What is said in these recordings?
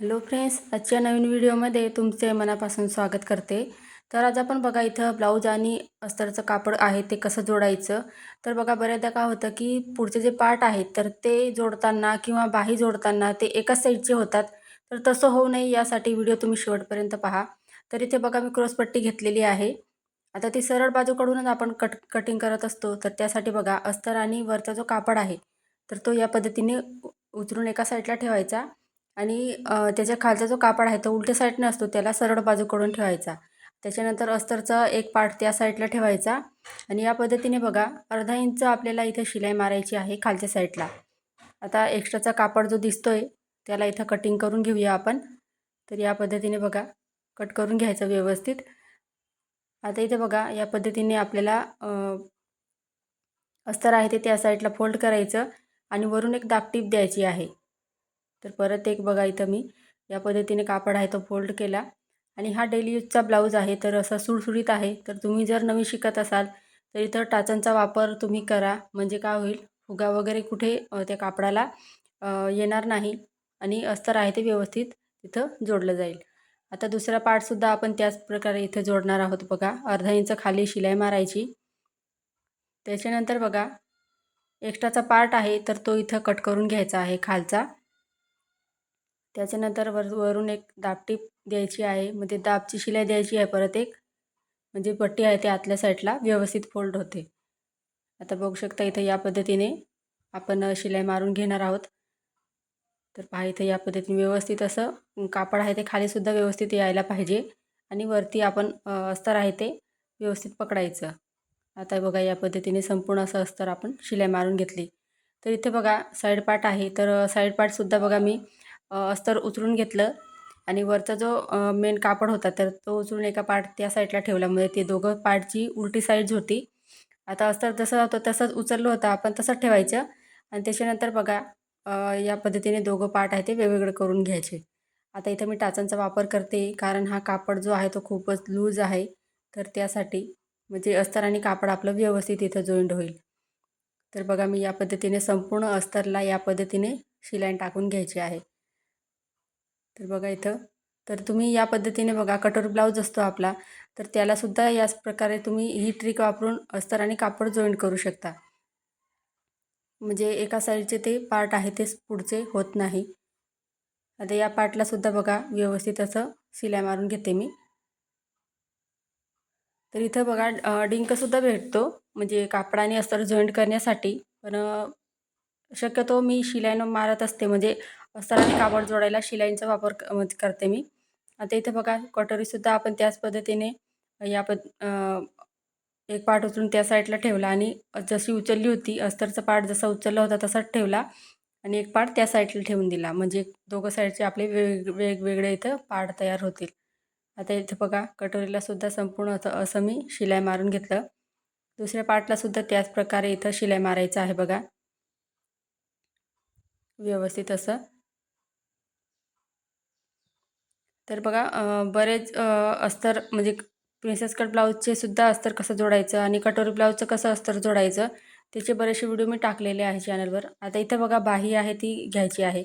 Hello friends आजच्या नवीन व्हिडिओमध्ये तुमचे मनापासून स्वागत करते. तर आज आपण बघा इथं ब्लाऊज आणि अस्तरचं कापड आहे ते कसं जोडायचं. तर बघा बऱ्याचदा काय होतं की पुढचे जे पार्ट आहेत तर ते जोडताना किंवा बाही जोडताना ते एकाच साईडचे होतात. तर तसं होऊ नये यासाठी व्हिडिओ तुम्ही शेवटपर्यंत पहा. तर इथे बघा मी क्रॉसपट्टी घेतलेली आहे. आता ती सरळ बाजूकडूनच आपण कट कटिंग करत असतो. तर त्यासाठी बघा अस्तर आणि वरचा जो कापड आहे तर तो या पद्धतीने उ- उचलून एका साईडला ठेवायचा. आणि त्याच्या खालचा जो कापड आहे तो उलट्या साईडने असतो त्याला सरळ बाजूकडून ठेवायचा. त्याच्यानंतर अस्तरचा एक पार्ट त्या साईडला ठेवायचा. आणि या पद्धतीने बघा अर्धा इंच आपल्याला इथे शिलाई मारायची आहे खालच्या साईडला आता एक्स्ट्राचा कापड जो दिसतोय त्याला इथं कटिंग करून घेऊया आपण. तर या पद्धतीने बघा कट करून घ्यायचं व्यवस्थित. आता इथे बघा या पद्धतीने आपल्याला अस्तर आहे ते त्या साईडला फोल्ड करायचं आणि वरून एक दापटीप द्यायची आहे. तर परत एक बघा इथं मी. या पद्धतीने कापड आहे तो फोल्ड केला. आणि हा डेली यूजचा ब्लाऊज आहे तर असा सुळसुळीत आहे. तर तुम्ही जर नवीन शिकत असाल तर इथं टाचांचा वापर तुम्ही करा. म्हणजे काय होईल? फुगा वगैरे कुठे त्या कापडाला येणार नाही. आणि अस्तर आहे ते व्यवस्थित तिथं जोडलं जाईल. आता दुसरा पार्टसुद्धा आपण त्याच प्रकारे इथं जोडणार आहोत बघा. अर्धा इंच खाली शिलाई मारायची. त्याच्यानंतर बघा एक्स्ट्राचा पार्ट आहे तर तो इथं कट करून घ्यायचा आहे खालचा. त्याच्यानंतर वर वरून एक दाबटीप द्यायची आहे. म्हणजे दाबची शिलाई द्यायची आहे परत एक. म्हणजे पट्टी आहे ते आतल्या साईडला व्यवस्थित फोल्ड होते. आता बघू शकता इथं या पद्धतीने आपण शिलाई मारून घेणार आहोत. तर पहा इथं या पद्धतीने व्यवस्थित असं कापड आहे ते खालीसुद्धा व्यवस्थित यायला पाहिजे. आणि वरती आपण अस्तर आहे ते व्यवस्थित पकडायचं. आता बघा या पद्धतीने संपूर्ण असं अस्तर आपण शिलाई मारून घेतली. तर इथे बघा साईड पार्ट आहे. तर साईड पार्टसुद्धा बघा मी अस्तर उचलून घेतलं आणि वरचा जो मेन कापड होता तर तो उचलून एका पार्ट त्या साईडला ठेवला म्हणजे ते दोघं पार्टची उलटी साईड होती. आता अस्तर जसं होतं तसंच उचललं होतं आपण तसंच ठेवायचं. आणि त्याच्यानंतर बघा या पद्धतीने दोघं पार्ट आहे ते वेगवेगळे करून घ्यायचे. आता इथं मी टाचांचा वापर करते कारण हा कापड जो आहे तो खूपच लूज आहे. तर त्यासाठी म्हणजे अस्तर आणि कापड आपलं व्यवस्थित इथं जॉईंट होईल. तर बघा मी या पद्धतीने संपूर्ण अस्तरला या पद्धतीने शिलाईन टाकून घ्यायची आहे. तर बघा इथं. तर तुम्ही या पद्धतीने बघा कटर ब्लाऊज असतो आपला तर त्यालासुद्धा याच प्रकारे तुम्ही ही ट्रिक वापरून अस्तर आणि कापड जॉईंट करू शकता. म्हणजे एका साईडचे ते पार्ट आहे तेच पुढचे होत नाही. आता या पार्टलासुद्धा बघा व्यवस्थित असं शिलाई मारून घेते मी. तर इथं बघा डिंकसुद्धा भेटतो म्हणजे कापड आणि अस्तर जॉईंट करण्यासाठी. पण शक्यतो मी शिलाईनं मारत असते म्हणजे अस्तर कापड जोडायला शिलाईंचा वापर करते मी. आता इथे बघा कटोरीसुद्धा आपण त्याच पद्धतीने या पद एक पाठ उचलून त्या साईडला ठेवला आणि जशी उचलली होती अस्तरचा पाठ जसा उचलला होता तसाच ठेवला आणि एक पाठ त्या साईडला ठेवून दिला. म्हणजे दोघं साईडचे आपले वेग वेगवेगळे इथं पार्ट तयार होतील. आता इथं बघा कटोरीला सुद्धा संपूर्ण असं असं मी शिलाई मारून घेतलं. दुसऱ्या पार्टला सुद्धा त्याच प्रकारे इथं शिलाई मारायचं आहे बघा. व्यवस्थित असं. तर बघा बरेच अस्तर म्हणजे प्रिन्सेस कट ब्लाऊजचे सुद्धा अस्तर कसं जोडायचं आणि कटोरी ब्लाऊजचं कसं अस्तर जोडायचं त्याचे बरेचसे व्हिडिओ मी टाकलेले आहे चॅनलवर. आता इथं बघा बाही आहे ती घ्यायची आहे.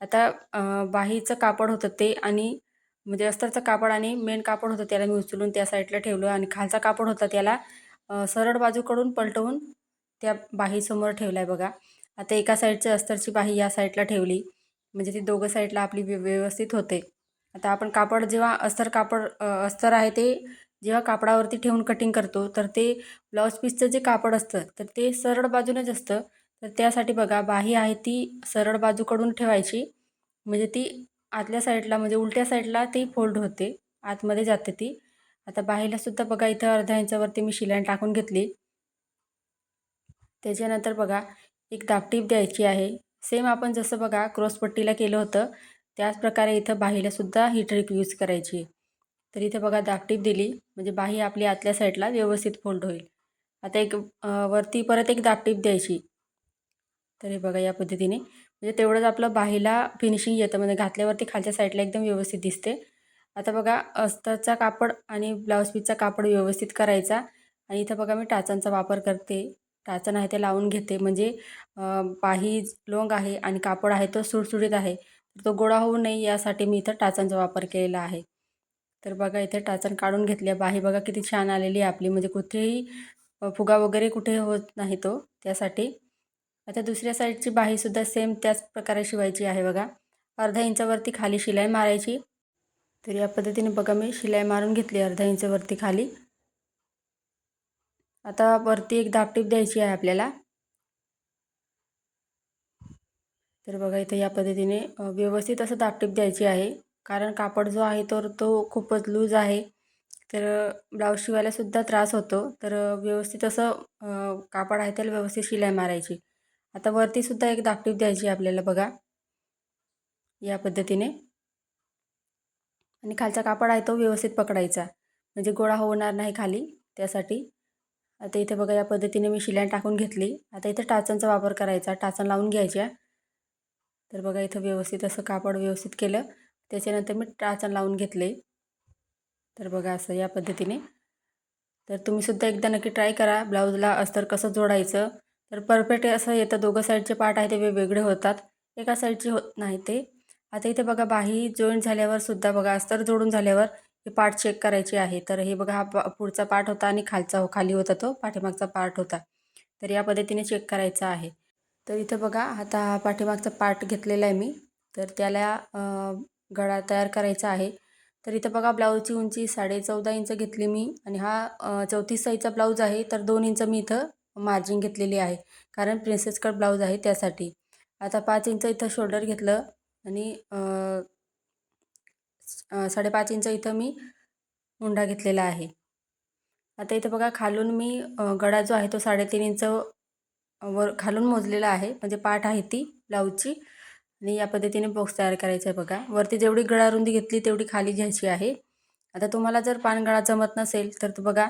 आता बाहीचं कापड होतं ते आणि म्हणजे अस्तरचं कापड आणि मेन कापड होतं त्याला मी उचलून त्या साईडला ठेवलं आणि खालचा कापड होता त्याला सरळ बाजूकडून पलटवून त्या बाहीसमोर ठेवला आहे बघा. आता एका साईडच्या अस्तरची बाही या साईडला ठेवली. म्हणजे ती दोघं साईडला आपली व्य व्यवस्थित होते. आता आपण कापड जेव्हा अस्तर कापड अस्तर आहे ते जेव्हा कापडावरती ठेवून कटिंग करतो तर ते ब्लाऊज पीसचं जे कापड असतं तर ते सरळ बाजूनच असतं. तर त्यासाठी बघा बाही आहे ती सरळ बाजूकडून ठेवायची. म्हणजे ती आतल्या साईडला म्हणजे उलट्या साईडला ती फोल्ड होते आतमध्ये जाते ती. आता बाहीलासुद्धा बघा इथं अर्ध्या इंचावरती मी शिलाई टाकून घेतली. त्याच्यानंतर बघा एक दापटीप द्यायची आहे. सेम आपण जसं बघा क्रॉसपट्टीला केलं होतं त्याचप्रकारे इथं बाहीलासुद्धा ही ट्रिक यूज करायची. आहे तर इथं बघा दापटीप दिली. म्हणजे बाही आपली आतल्या साईडला व्यवस्थित फोल्ड होईल. आता एक वरती परत एक दापटीप द्यायची. तर हे बघा या पद्धतीने. म्हणजे तेवढंच आपलं बाहीला फिनिशिंग येतं. म्हणजे घातल्यावरती खालच्या साईडला एकदम व्यवस्थित दिसते. आता बघा अस्तरचा कापड आणि ब्लाऊज पीसचा कापड व्यवस्थित करायचा. आणि इथं बघा मी टाचांचा वापर करते. टाचन आहे ते लावून घेते. म्हणजे बाही लोंग आहे आणि कापड आहे तो सुटसुटीत आहे. तो गोळा होऊ नये यासाठी मी इथं टाचांचा वापर केलेला आहे. तर बघा इथे टाचण काढून घेतली आहे. बाही बघा किती छान आलेली आहे आपली. म्हणजे कुठेही फुगा वगैरे कुठे होत नाही तो त्यासाठी. आता दुसऱ्या साईडची बाहीसुद्धा सेम त्याच प्रकारे शिवायची आहे बघा. अर्धा इंचावरती खाली शिलाई मारायची. तर या पद्धतीने बघा मी शिलाई मारून घेतली अर्धा इंचावरती खाली. आता वरती एक दापटीप द्यायची आहे आपल्याला. तर बघा इथं या पद्धतीने व्यवस्थित असं दापटीप द्यायची आहे. कारण कापड जो आहे तर तो खूपच लूज आहे. तर ब्लाऊज शिवायलासुद्धा त्रास होतो. तर व्यवस्थित असं कापड आहे त्याला व्यवस्थित शिलाई मारायची. आता वरतीसुद्धा एक दापटीप द्यायची आपल्याला बघा. या पद्धतीने. आणि खालचा कापड आहे तो व्यवस्थित पकडायचा. म्हणजे गोळा होणार नाही खाली त्यासाठी. आता इथे बघा या पद्धतीने मी शिलाई टाकून घेतली. आता इथे टाचांचा वापर करायचा. टाचण लावून घ्यायच्या. तर बघा इथं व्यवस्थित असं कापड व्यवस्थित केलं. त्याच्यानंतर मी टाचण लावून घेतले. तर बघा असं या पद्धतीने. तर तुम्हीसुद्धा एकदा नक्की ट्राय करा. ब्लाऊजला अस्तर कसं जोडायचं? तर परफेक्ट असं येतं दोघं साईडचे पार्ट आहे ते वेगवेगळे होतात. एका साईडचे होत नाही ते. आता इथे बघा बाही जॉईंट झाल्यावर सुद्धा बघा अस्तर जोडून झाल्यावर हे पार्ट चेक करायचे आहे. तर हे बघा हा पुढचा पार्ट होता आणि खालचा हो खाली होता तो पाठीमागचा पार्ट होता. तर या पद्धतीने चेक करायचा आहे. तर इथं बघा आता हा पाठीमागचा पार्ट घेतलेला आहे मी. तर त्याला गळा तयार करायचा आहे. तर इथं बघा ब्लाऊजची उंची साडे चौदा इंच घेतली मी आणि हा चौतीस साईजचा ब्लाऊज आहे. तर दोन इंच मी इथं मार्जिन घेतलेली आहे. कारण प्रिन्सेस कट ब्लाऊज आहे त्यासाठी. आता पाच इंच इथं शोल्डर घेतलं आणि साडेपाच इंच इथं मी मुंडा घेतलेला आहे. आता इथं बघा खालून मी गळा जो आहे तो साडेतीन इंच वर खालून मोजलेला आहे. म्हणजे पाठ आहे ती ब्लाऊजची. आणि या पद्धतीने बॉक्स तयार करायचा आहे बघा. वरती जेवढी गळा रुंदी घेतली तेवढी खाली घ्यायची आहे. आता तुम्हाला जर पानगळा जमत नसेल तर बघा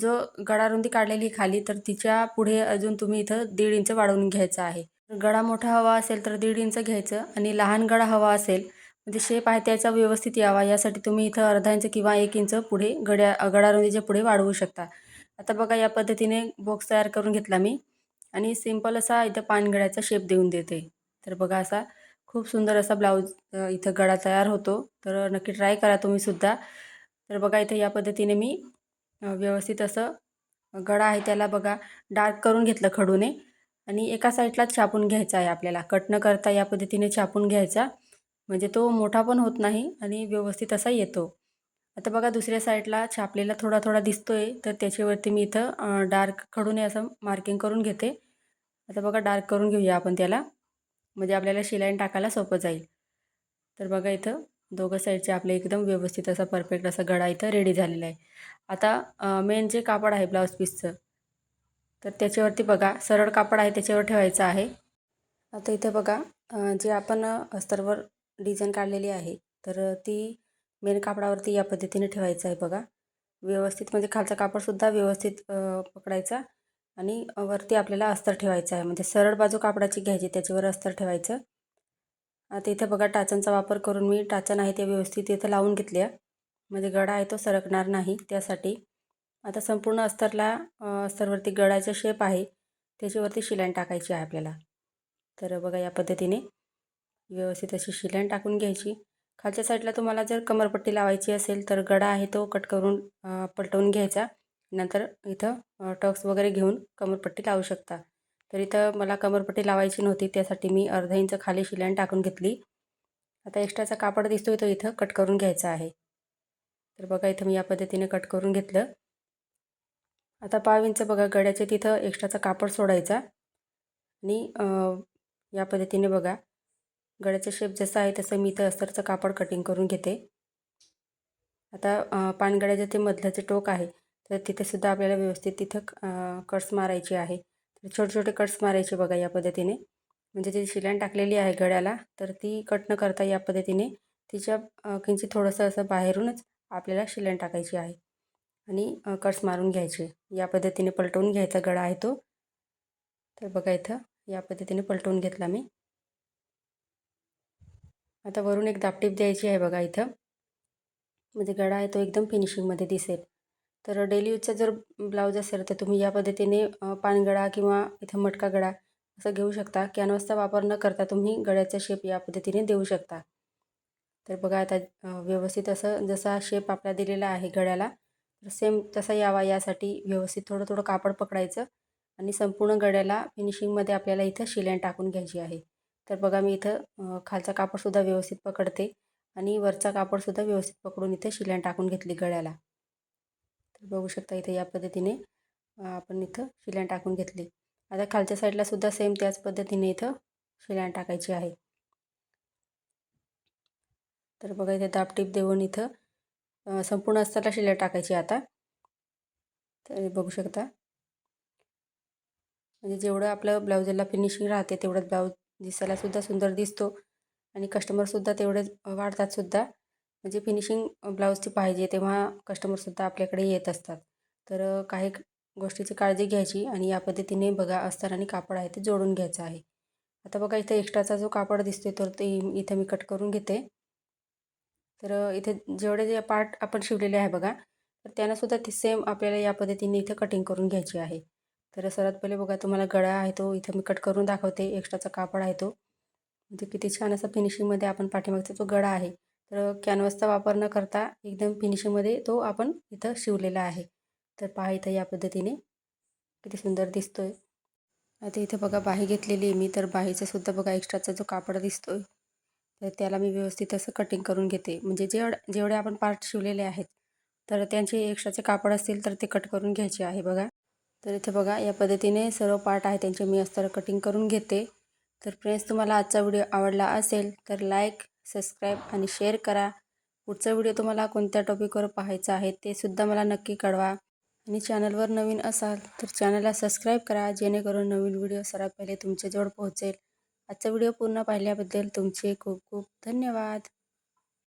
जो गळा रुंदी काढलेली खाली तर तिच्या पुढे अजून तुम्ही इथं दीड इंच वाढवून घ्यायचं आहे. गळा मोठा हवा असेल तर दीड इंच घ्यायचं. आणि लहान गळा हवा असेल म्हणजे शेप आहे त्याचा व्यवस्थित यावा. यासाठी तुम्ही इथं अर्धा इंच किंवा एक इंच पुढे गड्या गळारुंदीच्या पुढे वाढवू शकता. आता बघा या पद्धतीने बॉक्स तयार करून घेतला मी. आणि सिंपल असा इथं पानगळ्याचा शेप देऊन देते. तर बघा असा खूप सुंदर असा ब्लाऊज इथं गळा तयार होतो. तर नक्की ट्राय करा तुम्हीसुद्धा तर बघा इथं या पद्धतीने मी व्यवस्थित असं गळा आहे त्याला बघा डार्क करून घेतलं खडूने. आणि एका साईडलाच छापून घ्यायचा आहे आपल्याला. कट न करता या पद्धतीने छापून घ्यायचा. म्हणजे तो मोठा पण होत नाही आणि व्यवस्थित असा येतो. आता बघा दुसऱ्या साईडला छापलेला थोडा थोडा दिसतो आहे तर त्याच्यावरती मी इथं डार्क खडूने असं मार्किंग करून घेते. आता बघा डार्क करून घेऊया आपण त्याला. म्हणजे आपल्याला शिलाईन टाकायला सोपं जाईल. तर बघा इथं दोघं साईडचे आपले एकदम व्यवस्थित असा परफेक्ट असा गळा इथं रेडी झालेला आहे. आता मेन जे कापड आहे ब्लाऊज पीसचं तर त्याच्यावरती बघा सरळ कापड आहे त्याच्यावर ठेवायचं आहे. आता इथं बघा जे आपण अस्तरवर डिझाईन काढलेली आहे तर ती मेन कापडावरती या पद्धतीने ठेवायचं आहे बघा. व्यवस्थित म्हणजे खालचा कापडसुद्धा व्यवस्थित पकडायचा आणि वरती आपल्याला अस्तर ठेवायचं आहे. म्हणजे सरळ बाजू कापडाची घ्यायची त्याच्यावर अस्तर ठेवायचं. आता इथं बघा टाचांचा वापर करून मी टाचन आहे ते व्यवस्थित इथं लावून घेतल्या. म्हणजे गडा आहे तो सरकणार नाही त्यासाठी. आता संपूर्ण अस्तरला अस्तरवरती गळाचा शेप आहे. त्याच्यावरती शिलाईन टाकायची आहे आपल्याला. तर बघा या पद्धतीने व्यवस्थित अशी शिलाईन टाकून घ्यायची. खालच्या साईडला तुम्हाला जर कमरपट्टी लावायची असेल तर गडा आहे तो कट करून पलटवून घ्यायचा. नंतर इथं टक्स वगैरे घेऊन कमरपट्टी लावू शकता. तर इथं मला कमरपट्टी लावायची नव्हती त्यासाठी मी अर्धा इंच खाली शिलाईन टाकून घेतली. आता एक्स्ट्राचा कापड दिसतोय तो इथं कट करून घ्यायचा आहे. तर बघा इथं मी या पद्धतीने कट करून घेतलं. आता पाव इंच बघा गड्याचे तिथं एक्स्ट्राचा कापड सोडायचा. आणि या पद्धतीने बघा गळ्याचा शेप जसा आहे तसं मी इथं अस्तरचं कापड कटिंग करून घेते. आता पानगड्याचं ते मधल्याचे टोक आहे तर तिथेसुद्धा आपल्याला व्यवस्थित तिथं कट्स मारायचे आहे. तर छोटे छोटे कट्स मारायचे बघा या पद्धतीने. म्हणजे जी शिलाईन टाकलेली आहे गळ्याला तर ती कट न करता या पद्धतीने तिच्या किंचित थोडंसं असं बाहेरूनच आपल्याला शिलाईन टाकायची आहे. आणि कट्स मारून घ्यायचे. या पद्धतीने पलटवून घ्यायचा गळा आहे तो. तर बघा इथं या पद्धतीने पलटवून घेतला मी. आता वरून एक दापटीप द्यायची आहे बघा इथं. म्हणजे गळा आहे तो एकदम फिनिशिंगमध्ये दिसेल. तर डेली यूजचा जर ब्लाऊज असेल तर तुम्ही या पद्धतीने पानगळा किंवा इथं मटका गळा असं घेऊ शकता. कॅनव्हासचा वापर न करता तुम्ही गळ्याचा शेप या पद्धतीने देऊ शकता. तर बघा आता व्यवस्थित असं जसा शेप आपला दिलेला आहे गळ्याला तर सेम तसा यावा यासाठी व्यवस्थित थोडं थोडं कापड पकडायचं आणि संपूर्ण गळ्याला फिनिशिंगमध्ये आपल्याला इथं शिलाईन टाकून घ्यायची आहे. तर बघा मी इथं खालचा कापडसुद्धा व्यवस्थित पकडते आणि वरचा कापडसुद्धा व्यवस्थित पकडून इथे शिलाईन टाकून घेतली गळ्याला. तर बघू शकता इथे या पद्धतीने आपण इथं शिलाईन टाकून घेतली. आता खालच्या साईडला सुद्धा सेम त्याच पद्धतीने इथं शिलाईन टाकायची आहे. तर बघा इथे दापटीप देऊन इथं संपूर्ण असताना शिलाई टाकायची आता. तर बघू शकता. म्हणजे जेवढं आपलं ब्लाऊजला फिनिशिंग राहते तेवढंच ब्लाऊज दिसायलासुद्धा सुंदर दिसतो. आणि कस्टमरसुद्धा तेवढेच वाढतातसुद्धा म्हणजे फिनिशिंग ब्लाऊजची पाहिजे तेव्हा कस्टमरसुद्धा आपल्याकडे येत असतात. तर काही गोष्टीची काळजी घ्यायची आणि या पद्धतीने बघा अस्तर आणि कापड आहे ते जोडून घ्यायचं आहे. आता बघा इथं एक्स्ट्राचा जो कापड दिसतो तर ते इथं मी कट करून घेते. तर इथे जेवढे जे पार्ट आपण शिवलेले आहे बघा तर त्यांनासुद्धा ती सेम आपल्याला या पद्धतीने इथं कटिंग करून घ्यायची आहे. तर सर्वात पहिले बघा तुम्हाला गळा आहे तो इथं मी कट करून दाखवते. एक्स्ट्राचा कापड आहे तो. म्हणजे किती छान असा फिनिशिंगमध्ये आपण पाठीमागचा जो गळा आहे तर कॅनव्हासचा वापर न करता एकदम फिनिशिंगमध्ये तो आपण इथं शिवलेला आहे. तर पहा इथं या पद्धतीने किती सुंदर दिसतो आहे आता इथे बघा बाही घेतलेली आहे मी तर बाहीचा सुद्धा बघा एक्स्ट्राचा जो कापड दिसतो आहे तर त्याला मी व्यवस्थित असं कटिंग करून घेते. म्हणजे जेवढ जेवढे आपण पार्ट शिवलेले आहेत तर त्यांचे एक्स्ट्राचे कापड असतील तर ते कट करून घ्यायचे आहे बघा. तर इथे बघा या पद्धतीने सर्व पार्ट आहे त्यांचे. मी अस्तर कटिंग करून घेते. तर फ्रेंड्स तुम्हाला आजचा व्हिडिओ आवडला असेल तर लाईक सबस्क्राईब आणि शेअर करा. पुढचा व्हिडिओ तुम्हाला कोणत्या टॉपिकवर पाहायचा आहे ते सुद्धा मला नक्की कळवा. आणि चॅनलवर नवीन असाल तर चॅनलला सबस्क्राईब करा जेणेकरून नवीन व्हिडिओ सर्वात पहिले तुमच्याजवळ पोहोचेल. आजचा व्हिडिओ पूर्ण पाहिल्याबद्दल तुमचे खूप खूप धन्यवाद.